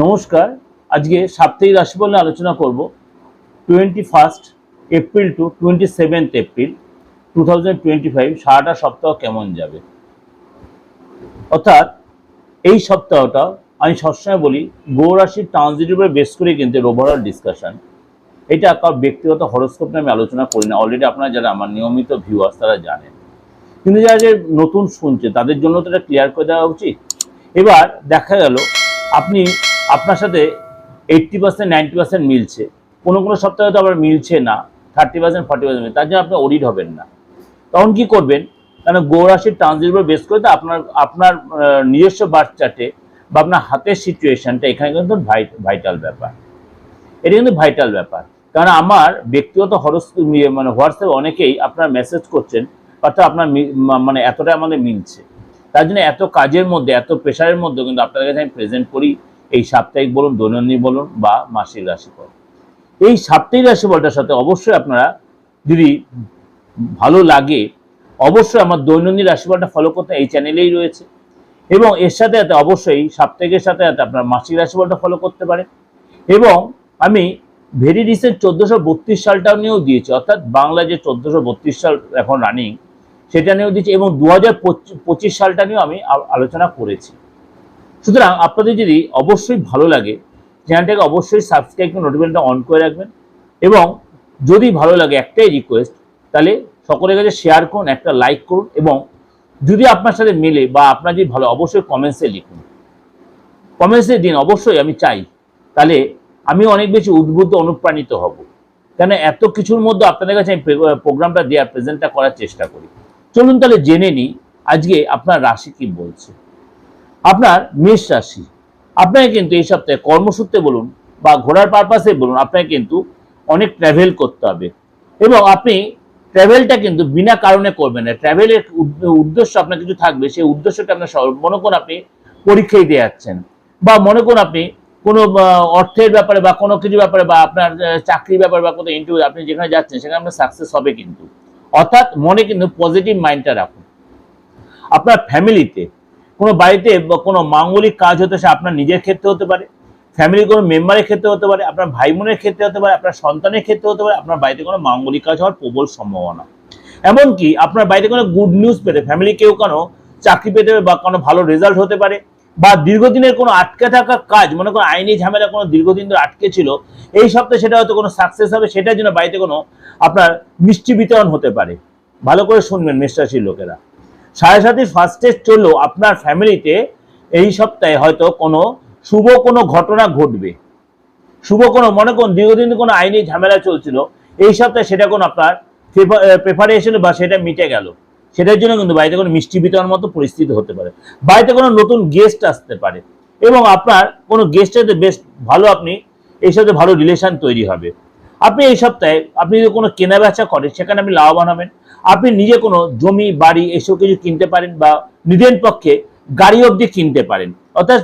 নমস্কার। আজকে সাপ্তাহিক রাশিফল নিয়ে আলোচনা করব। Twenty first April to twenty seventh April two thousand twenty five সারাটা সপ্তাহ কেমন যাবে? অর্থাৎ এই সপ্তাহটা আমি সবসময় বলি গৌরাশির ট্রানজিটের উপরে বেস করে কিন্তু ওভারঅল ডিসকাশন এটা কার ব্যক্তিগত হরস্কোপ নিয়ে আমি আলোচনা করি না। অলরেডি আপনারা যারা আমার নিয়মিত ভিউয়ার্স তারা জানেন। কিন্তু যারা যে নতুন শুনছে, তাদের জন্য তো এটা ক্লিয়ার করে দেওয়া উচিত। এবার দেখা গেল, আপনি আপনার সাথে এইট্টি পার্সেন্ট নাইনটি পার্সেন্ট মিলছে। কোনো কোনো সপ্তাহে তো আবার মিলছে না থার্টি পার্সেন্ট ফর্টি পার্সেন্ট তার জন্য আপনি অডিট হবেন না। তখন কি করবেন? কারণ গৌরাশির ট্রানজিট উপর বেস করে তো আপনার আপনার নিজস্ব বার্থ চার্টে বা আপনার হাতের সিচুয়েশনটা এখানে কিন্তু ভাইটাল ব্যাপার। এটা কিন্তু ভাইটাল ব্যাপার। কারণ আমার ব্যক্তিগত হরস মানে হোয়াটসঅ্যাপে অনেকেই আপনার মেসেজ করছেন, অর্থাৎ আপনার মানে এতটা আমাদের মিলছে। তার জন্য এত কাজের মধ্যে, এত প্রেশারের মধ্যে কিন্তু আপনাদের কাছে আমি প্রেজেন্ট করি। এই সাপ্তাহিক বলুন, দৈনন্দিন বলুন বা মাসিক রাশিফল। এই সাপ্তাহিক রাশিফলটার সাথে অবশ্যই আপনারা যদি ভালো লাগে, অবশ্যই আমার দৈনন্দিন রাশিফলটা ফলো করতে এই চ্যানেলেই রয়েছে। এবং এর সাথে সাথে অবশ্যই সাপ্তাহিকের সাথে সাথে আপনার মাসিক রাশিফলটা ফলো করতে পারেন। এবং আমি ভেরি রিসেন্ট চোদ্দোশো বত্রিশ সালটাও নিয়েও দিয়েছি, অর্থাৎ বাংলা যে চোদ্দোশো বত্রিশ সাল এখন রানিং সেটা নিয়েও দিয়েছি এবং দু হাজার পঁচিশ সালটা নিয়েও আমি আলোচনা করেছি। সুতরাং আপনাদের যদি অবশ্যই ভালো লাগে, চ্যানেলটাকে অবশ্যই সাবস্ক্রাইব করে নোটিফিকেশনটা অন করে রাখবেন এবং যদি ভালো লাগে একটাই রিকোয়েস্ট তাহলে সকলের কাছে শেয়ার করুন, একটা লাইক করুন এবং যদি আপনার সাথে মেলে বা আপনার যদি ভালো, অবশ্যই কমেন্টসে লিখুন। কমেন্টসে দিন, অবশ্যই আমি চাই, তাহলে আমি অনেক বেশি উদ্বুদ্ধ, অনুপ্রাণিত হব। কেন এত কিছুর মধ্যে আপনাদের কাছে আমি প্রোগ্রামটা দেওয়ার প্রেজেন্টটা করার চেষ্টা করি। চলুন তাহলে জেনে নিই, আজকে আপনার রাশি কি বলছে। আপনার মেষ রাশি। আপনাকে কিন্তু এই সপ্তাহে কর্মসূত্রে বলুন বা ঘোরার পারপাসে বলুন, আপনাকে কিন্তু অনেক ট্রাভেল করতে হবে। এবং আপনি ট্রাভেলটা কিন্তু বিনা কারণে করবেন না। ট্রাভেলের উদ্দেশ্য আপনার কিছু থাকবে, সেই উদ্দেশ্যটা আপনার মনে করুন আপনি পরীক্ষায় দিয়ে যাচ্ছেন। বা মনে করুন আপনি কোনো অর্থের ব্যাপারে বা কোনো কিছু ব্যাপারে বা আপনার চাকরির ব্যাপারে বা কোনো ইন্টারভিউ আপনি যেখানে যাচ্ছেন, সেখানে আপনার সাকসেস হবে কিন্তু। অর্থাৎ মনে কিন্তু পজিটিভ মাইন্ডটা রাখুন। আপনার ফ্যামিলিতে কোনো বাড়িতে কোনো মাঙ্গলিক কাজ হতে সে আপনার নিজের ক্ষেত্রে হতে পারে ফ্যামিলির কোনো মেম্বারের ক্ষেত্রে হতে পারে, আপনার ভাই বোনের ক্ষেত্রে হতে পারে, আপনার সন্তানের ক্ষেত্রে হতে পারে, আপনার বাড়িতে কোনো মাঙ্গলিক কাজ হওয়ার প্রবল সম্ভাবনা। এমনকি আপনার বাড়িতে কোনো গুড নিউজ পেতে ফ্যামিলি কেউ কোনো চাকরি পেতে বা কোনো ভালো রেজাল্ট হতে পারে, বা দীর্ঘদিনের কোনো আটকে থাকা কাজ, মনে করো আইনি ঝামেলা কোনো দীর্ঘদিন ধরে আটকে ছিল, এই সপ্তাহে সেটা হয়তো কোনো সাকসেস হবে, সেটার জন্য বাড়িতে কোনো আপনার মিষ্টি বিতরণ হতে পারে। ভালো করে শুনবেন মেষরাশির লোকেরা। সাড়ে সাথে ফার্স্ট চললেও আপনার ফ্যামিলিতে এই সপ্তাহে হয়তো কোনো শুভ কোনো ঘটনা ঘটবে। শুভ কোনো, মনে করুন দীর্ঘদিন কোনো আইনি ঝামেলা চলছিল, এই সপ্তাহে সেটা কোনো আপনার প্রেফারেশন বা সেটা মিটে গেল। সেটার জন্য কিন্তু বাড়িতে কোনো মিষ্টি বিতরণ মতো পরিস্থিতি হতে পারে। বাড়িতে কোনো নতুন গেস্ট আসতে পারে এবং আপনার কোনো গেস্টের বেশ ভালো আপনি, এই সাথে ভালো রিলেশন তৈরি হবে। আপনি এই সপ্তাহে, আপনি যদি কোনো কেনা বেচা করেন, সেখানে আপনি লাভবান হবেন। আপনি নিজে কোনো জমি, বাড়ি এসব কিছু কিনতে পারেন বা নিজের পক্ষে গাড়ি অবধি কিনতে পারেন। অর্থাৎ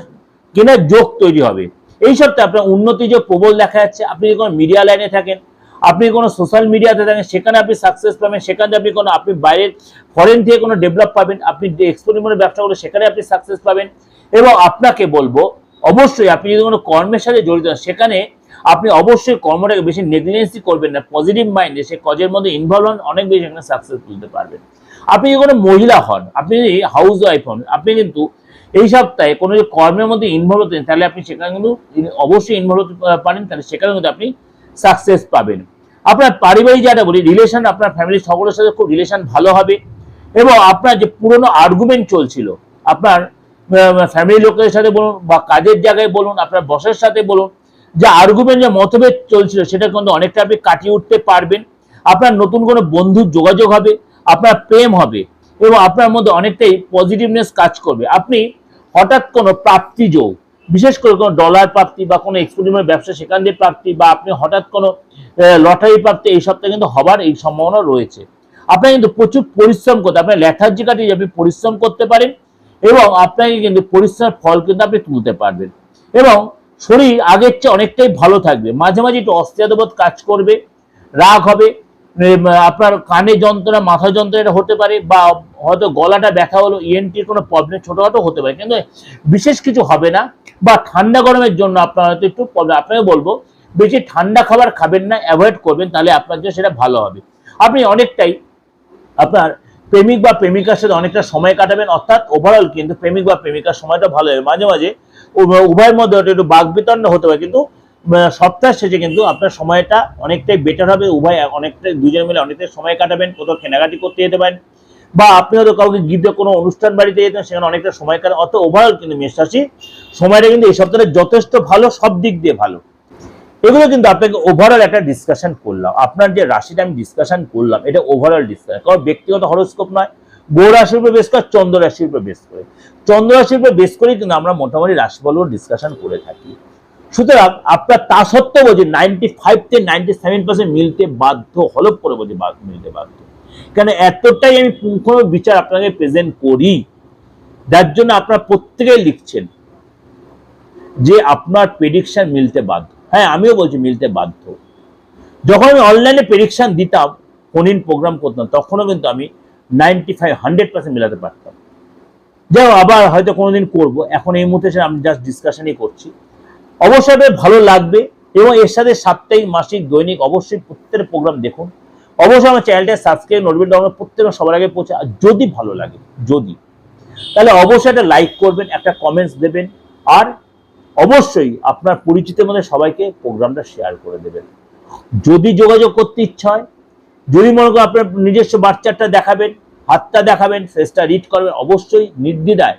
কেনার যোগ তৈরি হবে। এই সপ্তাহে আপনার উন্নতি যে প্রবল দেখা যাচ্ছে, আপনি যদি কোনো মিডিয়া লাইনে থাকেন, আপনি কোনো সোশ্যাল মিডিয়াতে থাকেন, সেখানে আপনি সাকসেস পাবেন, সেখানে আপনি কোনো, আপনি বাইরের ফরেন থেকে কোনো ডেভেলপ পাবেন, আপনি যে ব্যবসা করলে সেখানে আপনি সাকসেস পাবেন। এবং আপনাকে বলব, অবশ্যই আপনি যদি কোনো কর্মের সাথে জড়িত সেখানে আপনি অবশ্যই কর্মটাকে বেশি নেগলিজেন্সি করবেন না পজিটিভ মাইন্ডে সে কজের মধ্যে ইনভলভ হন, অনেক বেশি এখানে সাকসেস তুলতে পারবেন। আপনি যদি কোনো মহিলা হন, আপনি যদি হাউস ওয়াইফ হন, আপনি কিন্তু এই সপ্তাহে কোনো যদি কর্মের মধ্যে ইনভলভ হতেন, তাহলে আপনি সেখানে কিন্তু অবশ্যই ইনভলভ হতে পারেন, তাহলে সেখানে কিন্তু আপনি সাকসেস পাবেন। আপনার পারিবারিক যেটা বলি রিলেশন আপনার ফ্যামিলির সকলের সাথে খুব রিলেশন ভালো হবে এবং আপনার যে পুরনো আর্গুমেন্ট চলছিল, আপনার ফ্যামিলি লোকের সাথে বলুন বা কাজের জায়গায় বলুন, আপনার বসের সাথে বলুন যে আর্গুমেন্ট যে মতভেদ চলছিল, সেটা কিন্তু অনেকটা আপনি কাটিয়ে উঠতে পারবেন। আপনার নতুন কোনো বন্ধুর যোগাযোগ হবে, আপনার প্রেম হবে, এবং আপনার মধ্যে অনেকটাই পজিটিভনেস কাজ করবে। আপনি হঠাৎ কোনো প্রাপ্তি যোগ, বিশেষ করে কোনো ডলার প্রাপ্তি বা কোনো এক্সপোরিমেন্ট ব্যবসা, সেখান দিয়ে প্রাপ্তি বা আপনি হঠাৎ কোনো লটারি প্রাপ্তি, এই সপ্তাহে কিন্তু হবার এই সম্ভাবনা রয়েছে। আপনাকে কিন্তু প্রচুর পরিশ্রম করতে আপনার লেথার্জি কাটিয়ে আপনি পরিশ্রম করতে পারেন, এবং আপনাকে কিন্তু পরিশ্রমের ফল কিন্তু আপনি তুলতে পারবেন। এবং শরীর আগের চেয়ে অনেকটাই ভালো থাকবে। মাঝে মাঝে একটু অস্থিরতাবোধ কাজ করবে, রাগ হবে আপনার কানে যন্ত্রণা, মাথা যন্ত্রণা হতে পারে বা হয়তো গলাটা ব্যথা হলো ইএনটির কোনো প্রবলেম ছোটখাটো হতে পারে। কিন্তু বিশেষ কিছু হবে না বা ঠান্ডা গরমের জন্য আপনার হয়তো একটু প্রবলেম আপনাকে বলব, বেশি ঠান্ডা খাবার খাবেন না অ্যাভয়েড করবেন, তাহলে আপনার জন্য সেটা ভালো হবে। আপনি অনেকটাই আপনার প্রেমিক বা প্রেমিকার সাথে অনেকটা সময় কাটাবেন, অর্থাৎ ওভারঅল কিন্তু প্রেমিক বা প্রেমিকার সময়টা ভালো হবে। মাঝে মাঝে উভয়ের মধ্যে একটু বাক বিতণ্ড হতে পারে, কিন্তু সপ্তাহের শেষে কিন্তু আপনার সময়টা অনেকটাই বেটার হবে। উভয় অনেকটাই দুজন মিলে অনেকটাই সময় কাটাবেন, কোথাও কেনাকাটি করতে যেতে পারেন, বা আপনি হয়তো কাউকে গিফটে কোনো অনুষ্ঠান বাড়িতে যেতেন সেখানে অনেকটা সময় কাটান অত ওভারঅল কিন্তু মেষ রাশি সময়টা কিন্তু এই সপ্তাহে যথেষ্ট ভালো, সব দিক দিয়ে ভালো। এগুলো কিন্তু আপনাকে ওভারঅল একটা ডিসকাশন করলাম। আপনার যে রাশিটা আমি ডিসকাশন করলাম, এটা ওভারঅল ডিসকাশন কারণ ব্যক্তিগত হরস্কোপ নয় গো রাশির উপর বেস করে, চন্দ্র রাশির উপর বেস করে। চন্দ্র রাশির উপর বেস করেই কিন্তু আমরা মোটামুটি রাশিফলও ডিসকাশন করে থাকি। সুতরাং আপনার তা সত্ত্বেও বলছি নাইনটি ফাইভ থেকে নাইনটি সেভেন পার্সেন্ট মিলতে বাধ্য হলপ করে বলছি মিলতে বাধ্য। কেন এতটাই আমি পুঙ্খানু বিচার আপনাকে প্রেজেন্ট করি, যার জন্য আপনারা প্রত্যেকেই লিখছেন। যে আপনার প্রেডিকশান মিলতে বাধ্য। হ্যাঁ আমিও বলছি মিলতে বাধ্য। যখন আমি অনলাইনে প্রেডিকশন দিতাম ফোন ইন প্রোগ্রাম করতাম, তখনও কিন্তু আমি নাইনটি ফাইভ হান্ড্রেড পার্সেন্ট মেলাতে পারতাম। যাও আবার হয়তো কোনোদিন করব। এখন এই মুহূর্তে আমি জাস্ট ডিসকাশনই করছি। অবশ্যই ভালো লাগবে এবং এর সাথে সাপ্তাহিক, মাসিক, দৈনিক অবশ্যই প্রত্যেকটা প্রোগ্রাম দেখুন। অবশ্যই আমার চ্যানেলটা সাবস্ক্রাইব নোটবেন আমরা প্রত্যেকটা সবার আগে পৌঁছে আর যদি ভালো লাগে, যদি। তাহলে অবশ্যই একটা লাইক করবেন, একটা কমেন্টস দেবেন। আর অবশ্যই আপনার পরিচিতের মধ্যে সবাইকে প্রোগ্রামটা শেয়ার করে দেবেন। যদি যোগাযোগ করতে ইচ্ছা হয়, যদি মনে করেন আপনার নিজস্ব বাচ্চাটা দেখাবেন, হাতটা দেখাবেন ফেসটা রিড করবেন, অবশ্যই নির্দ্বিধায়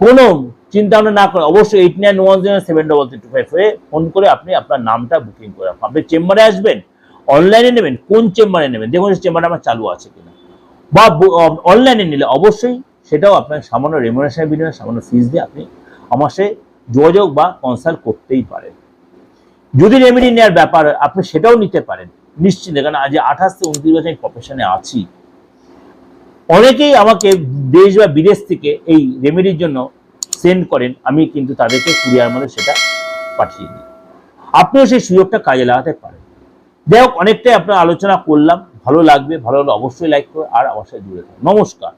কোনো চিন্তা ভাবনা না করে অবশ্যই eight nine one zero seven double three two five phone করে আপনি আপনার নামটা বুকিং করে রাখুন। আপনি চেম্বারে আসবেন অনলাইনে নেবেন, কোন চেম্বারে নেবেন, দেখুন চেম্বারটা আমার চালু আছে কিনা। বা অনলাইনে নিলে অবশ্যই সেটাও আপনার সামান্য রেমুনেশনের বিনিময়ে সামান্য ফিস দিয়ে আপনি আমার সাথে যোগাযোগ বা কনসাল্ট করতেই পারেন। যদি রেমেডি নেওয়ার ব্যাপার আপনি সেটাও নিতে পারেন, নিশ্চিন্তে। কারণ আজ আঠাশ থেকে উনত্রিশ বছর আমি প্রফেশনে আছি, অনেকেই আমাকে দেশ বা বিদেশ থেকে এই রেমেডির জন্য সেন্ড করেন, আমি কিন্তু তাদেরকে কুরিয়ার মধ্যে সেটা পাঠিয়ে দিই। আপনিও সেই সুযোগটা কাজে লাগাতে পারেন। যাই হোক, অনেকটাই আপনার আলোচনা করলাম। ভালো লাগবে, ভালো লাগলে অবশ্যই লাইক করে আর আমার সাথে জুড়ে থাকুন। নমস্কার।